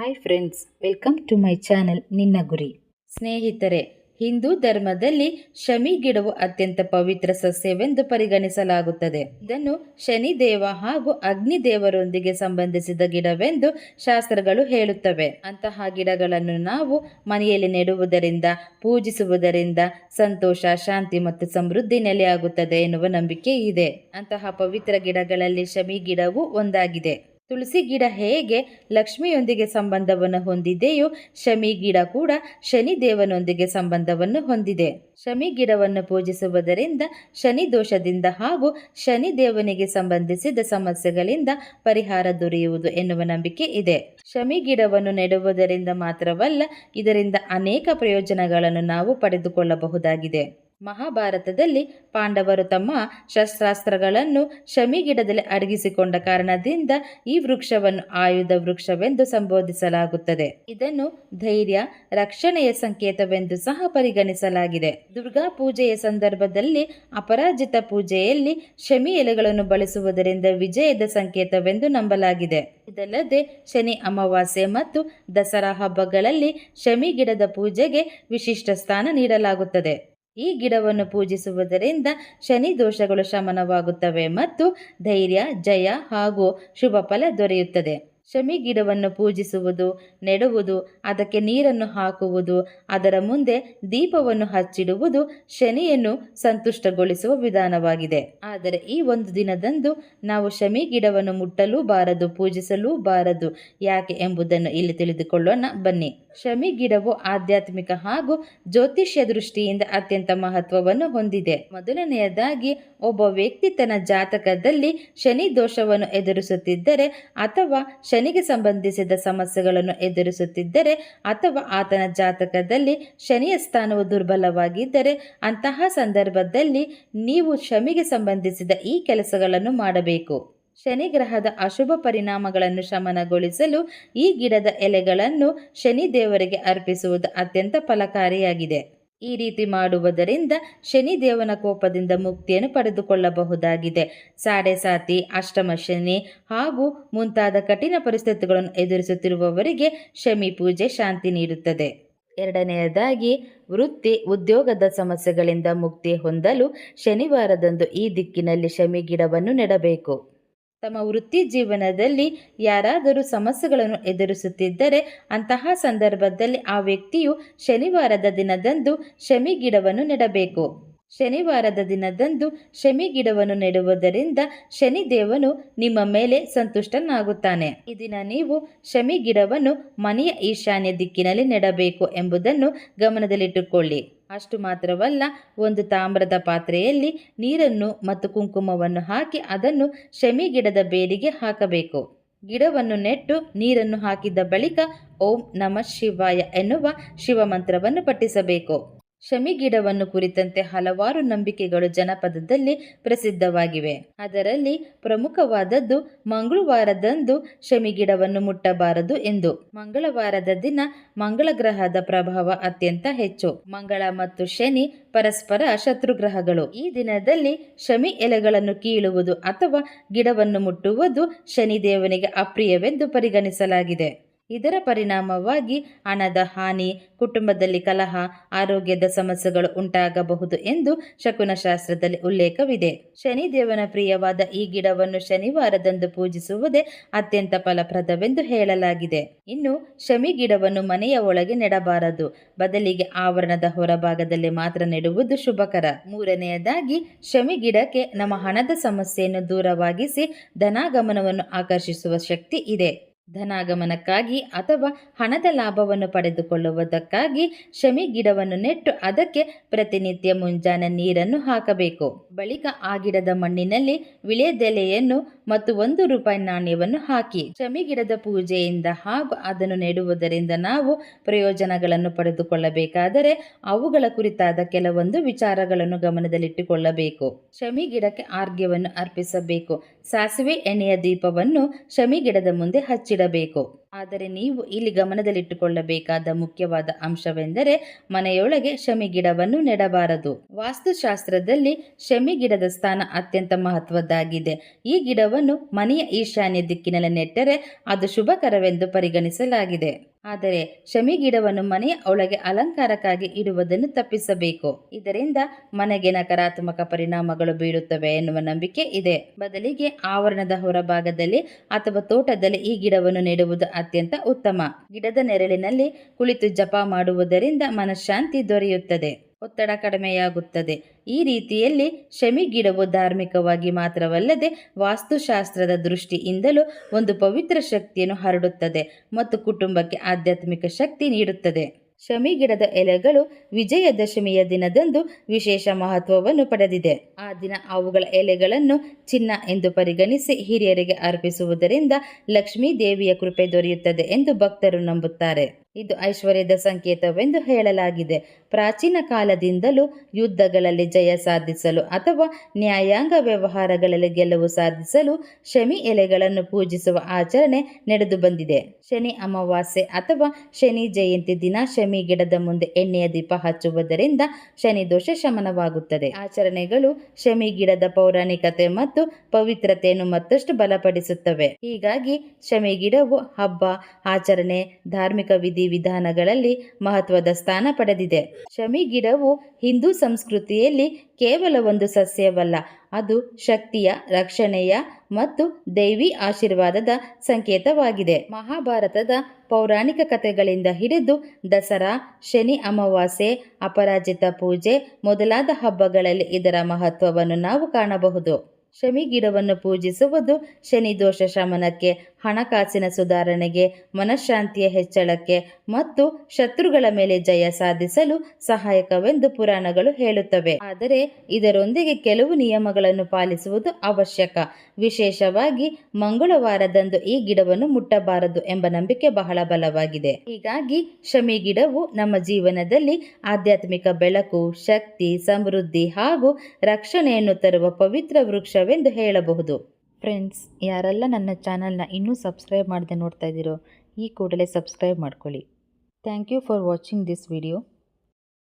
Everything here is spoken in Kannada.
Hi friends welcome to my channel ನಿನ್ನ ಗುರಿ ಸ್ನೇಹಿತರೆ, ಹಿಂದೂ ಧರ್ಮದಲ್ಲಿ ಶಮಿ ಗಿಡವು ಅತ್ಯಂತ ಪವಿತ್ರ ಸಸ್ಯವೆಂದು ಪರಿಗಣಿಸಲಾಗುತ್ತದೆ. ಇದನ್ನು ಶನಿದೇವ ಹಾಗೂ ಅಗ್ನಿ ದೇವರೊಂದಿಗೆ ಸಂಬಂಧಿಸಿದ ಗಿಡವೆಂದು ಶಾಸ್ತ್ರಗಳು ಹೇಳುತ್ತವೆ. ಅಂತಹ ಗಿಡಗಳನ್ನು ನಾವು ಮನೆಯಲ್ಲಿ ನೆಡುವುದರಿಂದ, ಪೂಜಿಸುವುದರಿಂದ ಸಂತೋಷ, ಶಾಂತಿ ಮತ್ತು ಸಮೃದ್ಧಿ ನೆಲೆಯಾಗುತ್ತದೆ ಎನ್ನುವ ನಂಬಿಕೆ ಇದೆ. ಅಂತಹ ಪವಿತ್ರ ಗಿಡಗಳಲ್ಲಿ ಶಮಿ ಗಿಡವು ಒಂದಾಗಿದೆ. ತುಳಸಿ ಗಿಡ ಹೇಗೆ ಲಕ್ಷ್ಮಿಯೊಂದಿಗೆ ಸಂಬಂಧವನ್ನು ಹೊಂದಿದೆಯೋ ಶಮಿ ಗಿಡ ಕೂಡ ಶನಿ ದೇವನೊಂದಿಗೆ ಸಂಬಂಧವನ್ನು ಹೊಂದಿದೆ. ಶಮಿ ಗಿಡವನ್ನು ಪೂಜಿಸುವುದರಿಂದ ಶನಿ ದೋಷದಿಂದ ಹಾಗೂ ಶನಿ ದೇವನಿಗೆ ಸಂಬಂಧಿಸಿದ ಸಮಸ್ಯೆಗಳಿಂದ ಪರಿಹಾರ ದೊರೆಯುವುದು ಎನ್ನುವ ನಂಬಿಕೆ ಇದೆ. ಶಮಿ ಗಿಡವನ್ನು ನೆಡುವುದರಿಂದ ಮಾತ್ರವಲ್ಲ, ಇದರಿಂದ ಅನೇಕ ಪ್ರಯೋಜನಗಳನ್ನು ನಾವು ಪಡೆದುಕೊಳ್ಳಬಹುದಾಗಿದೆ. ಮಹಾಭಾರತದಲ್ಲಿ ಪಾಂಡವರು ತಮ್ಮ ಶಸ್ತ್ರಾಸ್ತ್ರಗಳನ್ನು ಶಮಿಗಿಡದಲ್ಲಿ ಅಡಗಿಸಿಕೊಂಡ ಕಾರಣದಿಂದ ಈ ವೃಕ್ಷವನ್ನು ಆಯುಧ ವೃಕ್ಷವೆಂದು ಸಂಬೋಧಿಸಲಾಗುತ್ತದೆ. ಇದನ್ನು ಧೈರ್ಯ, ರಕ್ಷಣೆಯ ಸಂಕೇತವೆಂದು ಸಹ ಪರಿಗಣಿಸಲಾಗಿದೆ. ದುರ್ಗಾ ಪೂಜೆಯ ಸಂದರ್ಭದಲ್ಲಿ ಅಪರಾಜಿತ ಪೂಜೆಯಲ್ಲಿ ಶಮಿ ಎಲೆಗಳನ್ನು ಬಳಸುವುದರಿಂದ ವಿಜಯದ ಸಂಕೇತವೆಂದು ನಂಬಲಾಗಿದೆ. ಇದಲ್ಲದೆ ಶನಿ ಅಮಾವಾಸ್ಯೆ ಮತ್ತು ದಸರಾ ಹಬ್ಬಗಳಲ್ಲಿ ಶಮಿ ಗಿಡದ ಪೂಜೆಗೆ ವಿಶಿಷ್ಟ ಸ್ಥಾನ ನೀಡಲಾಗುತ್ತದೆ. ಈ ಗಿಡವನ್ನು ಪೂಜಿಸುವುದರಿಂದ ಶನಿ ದೋಷಗಳು ಶಮನವಾಗುತ್ತವೆ ಮತ್ತು ಧೈರ್ಯ ಜಯ ಹಾಗೂ ಶುಭ ಫಲ ದೊರೆಯುತ್ತದೆ. ಶಮಿ ಗಿಡವನ್ನು ಪೂಜಿಸುವುದು, ನೆಡುವುದು, ಅದಕ್ಕೆ ನೀರನ್ನು ಹಾಕುವುದು, ಅದರ ಮುಂದೆ ದೀಪವನ್ನು ಹಚ್ಚಿಡುವುದು ಶನಿಯನ್ನು ಸಂತುಷ್ಟಗೊಳಿಸುವ ವಿಧಾನವಾಗಿದೆ. ಆದರೆ ಈ ಒಂದು ದಿನದಂದು ನಾವು ಶಮಿ ಗಿಡವನ್ನು ಮುಟ್ಟಲೂ ಬಾರದು ಪೂಜಿಸಲೂ ಬಾರದು ಯಾಕೆ ಎಂಬುದನ್ನು ಇಲ್ಲಿ ತಿಳಿದುಕೊಳ್ಳೋಣ. ಬನ್ನಿ. ಶಮಿ ಗಿಡವು ಆಧ್ಯಾತ್ಮಿಕ ಹಾಗೂ ಜ್ಯೋತಿಷ್ಯ ದೃಷ್ಟಿಯಿಂದ ಅತ್ಯಂತ ಮಹತ್ವವನ್ನು ಹೊಂದಿದೆ. ಮೊದಲನೆಯದಾಗಿ, ಒಬ್ಬ ವ್ಯಕ್ತಿ ತನ್ನ ಜಾತಕದಲ್ಲಿ ಶನಿ ದೋಷವನ್ನು ಎದುರಿಸುತ್ತಿದ್ದರೆ ಅಥವಾ ಶನಿಗೆ ಸಂಬಂಧಿಸಿದ ಸಮಸ್ಯೆಗಳನ್ನು ಎದುರಿಸುತ್ತಿದ್ದರೆ ಅಥವಾ ಆತನ ಜಾತಕದಲ್ಲಿ ಶನಿಯ ಸ್ಥಾನವು ದುರ್ಬಲವಾಗಿದ್ದರೆ ಅಂತಹ ಸಂದರ್ಭದಲ್ಲಿ ನೀವು ಶಮಿಗೆ ಸಂಬಂಧಿಸಿದ ಈ ಕೆಲಸಗಳನ್ನು ಮಾಡಬೇಕು. ಶನಿ ಗ್ರಹದ ಅಶುಭ ಪರಿಣಾಮಗಳನ್ನು ಶಮನಗೊಳಿಸಲು ಈ ಗಿಡದ ಎಲೆಗಳನ್ನು ಶನಿ ದೇವರಿಗೆ ಅರ್ಪಿಸುವುದು ಅತ್ಯಂತ ಫಲಕಾರಿಯಾಗಿದೆ. ಈ ರೀತಿ ಮಾಡುವುದರಿಂದ ಶನಿ ದೇವನ ಕೋಪದಿಂದ ಮುಕ್ತಿಯನ್ನು ಪಡೆದುಕೊಳ್ಳಬಹುದಾಗಿದೆ. ಸಾಡೆ ಸಾತಿ, ಅಷ್ಟಮ ಶನಿ ಹಾಗೂ ಮುಂತಾದ ಕಠಿಣ ಪರಿಸ್ಥಿತಿಗಳನ್ನು ಎದುರಿಸುತ್ತಿರುವವರಿಗೆ ಶಮಿ ಪೂಜೆ ಶಾಂತಿ ನೀಡುತ್ತದೆ. ಎರಡನೆಯದಾಗಿ, ವೃತ್ತಿ, ಉದ್ಯೋಗದ ಸಮಸ್ಯೆಗಳಿಂದ ಮುಕ್ತಿ ಹೊಂದಲು ಶನಿವಾರದಂದು ಈ ದಿಕ್ಕಿನಲ್ಲಿ ಶಮಿ ಗಿಡವನ್ನು ನೆಡಬೇಕು. ತಮ್ಮ ವೃತ್ತಿ ಜೀವನದಲ್ಲಿ ಯಾರಾದರೂ ಸಮಸ್ಯೆಗಳನ್ನು ಎದುರಿಸುತ್ತಿದ್ದರೆ ಅಂತಹ ಸಂದರ್ಭದಲ್ಲಿ ಆ ವ್ಯಕ್ತಿಯು ಶನಿವಾರದ ದಿನದಂದು ಶಮಿ ಗಿಡವನ್ನು ನೆಡಬೇಕು. ಶನಿವಾರದ ದಿನದಂದು ಶಮಿ ಗಿಡವನ್ನು ನೆಡುವುದರಿಂದ ಶನಿ ದೇವನು ನಿಮ್ಮ ಮೇಲೆ ಸಂತುಷ್ಟನಾಗುತ್ತಾನೆ. ಈ ದಿನ ನೀವು ಶಮಿ ಗಿಡವನ್ನು ಮನೆಯ ಈಶಾನ್ಯ ದಿಕ್ಕಿನಲ್ಲಿ ನೆಡಬೇಕು ಎಂಬುದನ್ನು ಗಮನದಲ್ಲಿಟ್ಟುಕೊಳ್ಳಿ. ಅಷ್ಟು ಮಾತ್ರವಲ್ಲ, ಒಂದು ತಾಮ್ರದ ಪಾತ್ರೆಯಲ್ಲಿ ನೀರನ್ನು ಮತ್ತು ಕುಂಕುಮವನ್ನು ಹಾಕಿ ಅದನ್ನು ಶಮಿ ಗಿಡದ ಬೇರಿಗೆ ಹಾಕಬೇಕು. ಗಿಡವನ್ನು ನೆಟ್ಟು ನೀರನ್ನು ಹಾಕಿದ ಬಳಿಕ ಓಂ ನಮಃ ಶಿವಾಯ ಎನ್ನುವ ಶಿವಮಂತ್ರವನ್ನು ಪಠಿಸಬೇಕು. ಶಮಿ ಗಿಡವನ್ನು ಕುರಿತಂತೆ ಹಲವಾರು ನಂಬಿಕೆಗಳು ಜನಪದದಲ್ಲಿ ಪ್ರಸಿದ್ಧವಾಗಿವೆ. ಅದರಲ್ಲಿ ಪ್ರಮುಖವಾದದ್ದು, ಮಂಗಳವಾರದಂದು ಶಮಿ ಗಿಡವನ್ನು ಮುಟ್ಟಬಾರದು ಎಂದು. ಮಂಗಳವಾರದ ದಿನ ಮಂಗಳ ಗ್ರಹದ ಪ್ರಭಾವ ಅತ್ಯಂತ ಹೆಚ್ಚು. ಮಂಗಳ ಮತ್ತು ಶನಿ ಪರಸ್ಪರ ಶತ್ರುಗ್ರಹಗಳು. ಈ ದಿನದಲ್ಲಿ ಶಮಿ ಎಲೆಗಳನ್ನು ಕೀಳುವುದು ಅಥವಾ ಗಿಡವನ್ನು ಮುಟ್ಟುವುದು ಶನಿದೇವನಿಗೆ ಅಪ್ರಿಯವೆಂದು ಪರಿಗಣಿಸಲಾಗಿದೆ. ಇದರ ಪರಿಣಾಮವಾಗಿ ಹಣದ ಹಾನಿ, ಕುಟುಂಬದಲ್ಲಿ ಕಲಹ, ಆರೋಗ್ಯದ ಸಮಸ್ಯೆಗಳು ಉಂಟಾಗಬಹುದು ಎಂದು ಶಕುನಶಾಸ್ತ್ರದಲ್ಲಿ ಉಲ್ಲೇಖವಿದೆ. ಶನಿದೇವನ ಪ್ರಿಯವಾದ ಈ ಗಿಡವನ್ನು ಶನಿವಾರದಂದು ಪೂಜಿಸುವುದೇ ಅತ್ಯಂತ ಫಲಪ್ರದವೆಂದು ಹೇಳಲಾಗಿದೆ. ಇನ್ನು ಶಮಿ ಗಿಡವನ್ನು ಮನೆಯ ಒಳಗೆ ನೆಡಬಾರದು. ಬದಲಿಗೆ ಆವರಣದ ಹೊರಭಾಗದಲ್ಲಿ ಮಾತ್ರ ನೆಡುವುದು ಶುಭಕರ. ಮೂರನೆಯದಾಗಿ, ಶಮಿ ಗಿಡಕ್ಕೆ ನಮ್ಮ ಹಣದ ಸಮಸ್ಯೆಯನ್ನು ದೂರವಾಗಿಸಿ ಧನಾಗಮನವನ್ನು ಆಕರ್ಷಿಸುವ ಶಕ್ತಿ ಇದೆ. ಧನಾಗಮನಕ್ಕಾಗಿ ಅಥವಾ ಹಣದ ಲಾಭವನ್ನು ಪಡೆದುಕೊಳ್ಳುವುದಕ್ಕಾಗಿ ಶಮಿ ಗಿಡವನ್ನು ನೆಟ್ಟು ಅದಕ್ಕೆ ಪ್ರತಿನಿತ್ಯ ಮುಂಜಾನೆ ನೀರನ್ನು ಹಾಕಬೇಕು. ಬಳಿಕ ಆ ಗಿಡದ ಮಣ್ಣಿನಲ್ಲಿ ವಿಳೆದೆಲೆಯನ್ನು ಮತ್ತು ಒಂದು ರೂಪಾಯಿ ನಾಣ್ಯವನ್ನು ಹಾಕಿ. ಶಮಿ ಗಿಡದ ಪೂಜೆಯಿಂದ ಹಾಗೂ ಅದನ್ನು ನೆಡುವುದರಿಂದ ನಾವು ಪ್ರಯೋಜನಗಳನ್ನು ಪಡೆದುಕೊಳ್ಳಬೇಕಾದರೆ ಅವುಗಳ ಕುರಿತಾದ ಕೆಲವೊಂದು ವಿಚಾರಗಳನ್ನು ಗಮನದಲ್ಲಿಟ್ಟುಕೊಳ್ಳಬೇಕು. ಶಮಿ ಗಿಡಕ್ಕೆ ಆರ್ಗ್ಯವನ್ನು ಅರ್ಪಿಸಬೇಕು. ಸಾಸಿವೆ ಎಣ್ಣೆಯ ದೀಪವನ್ನು ಶಮಿ ಗಿಡದ ಮುಂದೆ ಹಚ್ಚಿಡ ಮುಚ್ಚಿಡಬೇಕು ಆದರೆ ನೀವು ಇಲ್ಲಿ ಗಮನದಲ್ಲಿಟ್ಟುಕೊಳ್ಳಬೇಕಾದ ಮುಖ್ಯವಾದ ಅಂಶವೆಂದರೆ ಮನೆಯೊಳಗೆ ಶಮಿ ಗಿಡವನ್ನು ನೆಡಬಾರದು. ವಾಸ್ತುಶಾಸ್ತ್ರದಲ್ಲಿ ಶಮಿ ಗಿಡದ ಸ್ಥಾನ ಅತ್ಯಂತ ಮಹತ್ವದ್ದಾಗಿದೆ. ಈ ಗಿಡವನ್ನು ಮನೆಯ ಈಶಾನ್ಯ ದಿಕ್ಕಿನಲ್ಲಿ ನೆಟ್ಟರೆ ಅದು ಶುಭಕರವೆಂದು ಪರಿಗಣಿಸಲಾಗಿದೆ. ಆದರೆ ಶಮಿ ಗಿಡವನ್ನು ಮನೆಯ ಒಳಗೆ ಅಲಂಕಾರಕ್ಕಾಗಿ ಇಡುವುದನ್ನು ತಪ್ಪಿಸಬೇಕು. ಇದರಿಂದ ಮನೆಗೆ ನಕಾರಾತ್ಮಕ ಪರಿಣಾಮಗಳು ಬೀಳುತ್ತವೆ ಎನ್ನುವ ನಂಬಿಕೆ ಇದೆ. ಬದಲಿಗೆ ಆವರಣದ ಹೊರಭಾಗದಲ್ಲಿ ಅಥವಾ ತೋಟದಲ್ಲಿ ಈ ಗಿಡವನ್ನು ನೆಡುವುದು ಅತ್ಯಂತ ಉತ್ತಮ. ಗಿಡದ ನೆರಳಿನಲ್ಲಿ ಕುಳಿತು ಜಪ ಮಾಡುವುದರಿಂದ ಮನಃಶಾಂತಿ ದೊರೆಯುತ್ತದೆ. ಒತ್ತಡ ಕಡಿಮೆಯಾಗುತ್ತದೆ. ಈ ರೀತಿಯಲ್ಲಿ ಶಮಿ ಗಿಡವು ಧಾರ್ಮಿಕವಾಗಿ ಮಾತ್ರವಲ್ಲದೆ ವಾಸ್ತುಶಾಸ್ತ್ರದ ದೃಷ್ಟಿಯಿಂದಲೂ ಒಂದು ಪವಿತ್ರ ಶಕ್ತಿಯನ್ನು ಹರಡುತ್ತದೆ ಮತ್ತು ಕುಟುಂಬಕ್ಕೆ ಆಧ್ಯಾತ್ಮಿಕ ಶಕ್ತಿ ನೀಡುತ್ತದೆ. ಶಮಿ ಗಿಡದ ಎಲೆಗಳು ವಿಜಯದಶಮಿಯ ದಿನದಂದು ವಿಶೇಷ ಮಹತ್ವವನ್ನು ಪಡೆದಿದೆ. ಆ ದಿನ ಅವುಗಳ ಎಲೆಗಳನ್ನು ಚಿನ್ನ ಎಂದು ಪರಿಗಣಿಸಿ ಹಿರಿಯರಿಗೆ ಅರ್ಪಿಸುವುದರಿಂದ ಲಕ್ಷ್ಮೀ ದೇವಿಯ ಕೃಪೆ ದೊರೆಯುತ್ತದೆ ಎಂದು ಭಕ್ತರು ನಂಬುತ್ತಾರೆ. ಇದು ಐಶ್ವರ್ಯದ ಸಂಕೇತವೆಂದು ಹೇಳಲಾಗಿದೆ. ಪ್ರಾಚೀನ ಕಾಲದಿಂದಲೂ ಯುದ್ಧಗಳಲ್ಲಿ ಜಯ ಸಾಧಿಸಲು ಅಥವಾ ನ್ಯಾಯಾಂಗ ವ್ಯವಹಾರಗಳಲ್ಲಿ ಗೆಲುವು ಸಾಧಿಸಲು ಶಮಿ ಎಲೆಗಳನ್ನು ಪೂಜಿಸುವ ಆಚರಣೆ ನಡೆದು ಬಂದಿದೆ. ಶನಿ ಅಮಾವಾಸ್ಯೆ ಅಥವಾ ಶನಿ ಜಯಂತಿ ದಿನ ಶಮಿ ಗಿಡದ ಮುಂದೆ ಎಣ್ಣೆಯ ದೀಪ ಹಚ್ಚುವುದರಿಂದ ಶನಿ ದೋಷ ಶಮನವಾಗುತ್ತದೆ. ಆಚರಣೆಗಳು ಶಮಿ ಗಿಡದ ಪೌರಾಣಿಕತೆ ಮತ್ತು ಪವಿತ್ರತೆಯನ್ನು ಮತ್ತಷ್ಟು ಬಲಪಡಿಸುತ್ತವೆ. ಹೀಗಾಗಿ ಶಮಿ ಗಿಡವು ಹಬ್ಬ, ಆಚರಣೆ, ಧಾರ್ಮಿಕ ವಿಧಿ ವಿಧಾನಗಳಲ್ಲಿ ಮಹತ್ವದ ಸ್ಥಾನ ಪಡೆದಿದೆ. ಶಮಿ ಗಿಡವು ಹಿಂದೂ ಸಂಸ್ಕೃತಿಯಲ್ಲಿ ಕೇವಲ ಒಂದು ಸಸ್ಯವಲ್ಲ, ಅದು ಶಕ್ತಿಯ, ರಕ್ಷಣೆಯ ಮತ್ತು ದೈವಿ ಆಶೀರ್ವಾದದ ಸಂಕೇತವಾಗಿದೆ. ಮಹಾಭಾರತದ ಪೌರಾಣಿಕ ಕಥೆಗಳಿಂದ ಹಿಡಿದು ದಸರಾ, ಶನಿ ಅಮಾವಾಸ್ಯೆ, ಅಪರಾಜಿತ ಪೂಜೆ ಮೊದಲಾದ ಹಬ್ಬಗಳಲ್ಲಿ ಇದರ ಮಹತ್ವವನ್ನು ನಾವು ಕಾಣಬಹುದು. ಶಮಿ ಗಿಡವನ್ನು ಪೂಜಿಸುವುದು ಶನಿ ದೋಷ ಶಮನಕ್ಕೆ, ಹಣಕಾಸಿನ ಸುಧಾರಣೆಗೆ, ಮನಃಶಾಂತಿಯ ಹೆಚ್ಚಳಕ್ಕೆ ಮತ್ತು ಶತ್ರುಗಳ ಮೇಲೆ ಜಯ ಸಾಧಿಸಲು ಸಹಾಯಕವೆಂದು ಪುರಾಣಗಳು ಹೇಳುತ್ತವೆ. ಆದರೆ ಇದರೊಂದಿಗೆ ಕೆಲವು ನಿಯಮಗಳನ್ನು ಪಾಲಿಸುವುದು ಅವಶ್ಯಕ. ವಿಶೇಷವಾಗಿ ಮಂಗಳವಾರದಂದು ಈ ಗಿಡವನ್ನು ಮುಟ್ಟಬಾರದು ಎಂಬ ನಂಬಿಕೆ ಬಹಳ ಬಲವಾಗಿದೆ. ಹೀಗಾಗಿ ಶಮಿ ಗಿಡವು ನಮ್ಮ ಜೀವನದಲ್ಲಿ ಆಧ್ಯಾತ್ಮಿಕ ಬೆಳಕು, ಶಕ್ತಿ, ಸಮೃದ್ಧಿ ಹಾಗೂ ರಕ್ಷಣೆಯನ್ನು ತರುವ ಪವಿತ್ರ ವೃಕ್ಷವೆಂದು ಹೇಳಬಹುದು. ಫ್ರೆಂಡ್ಸ್, ಯಾರೆಲ್ಲ ನನ್ನ ಚಾನಲ್ನ ಇನ್ನೂ ಸಬ್ಸ್ಕ್ರೈಬ್ ಮಾಡದೆ ನೋಡ್ತಾ ಇದ್ದೀರೋ, ಈ ಕೂಡಲೇ ಸಬ್ಸ್ಕ್ರೈಬ್ ಮಾಡ್ಕೊಳ್ಳಿ. Thank you for watching this video.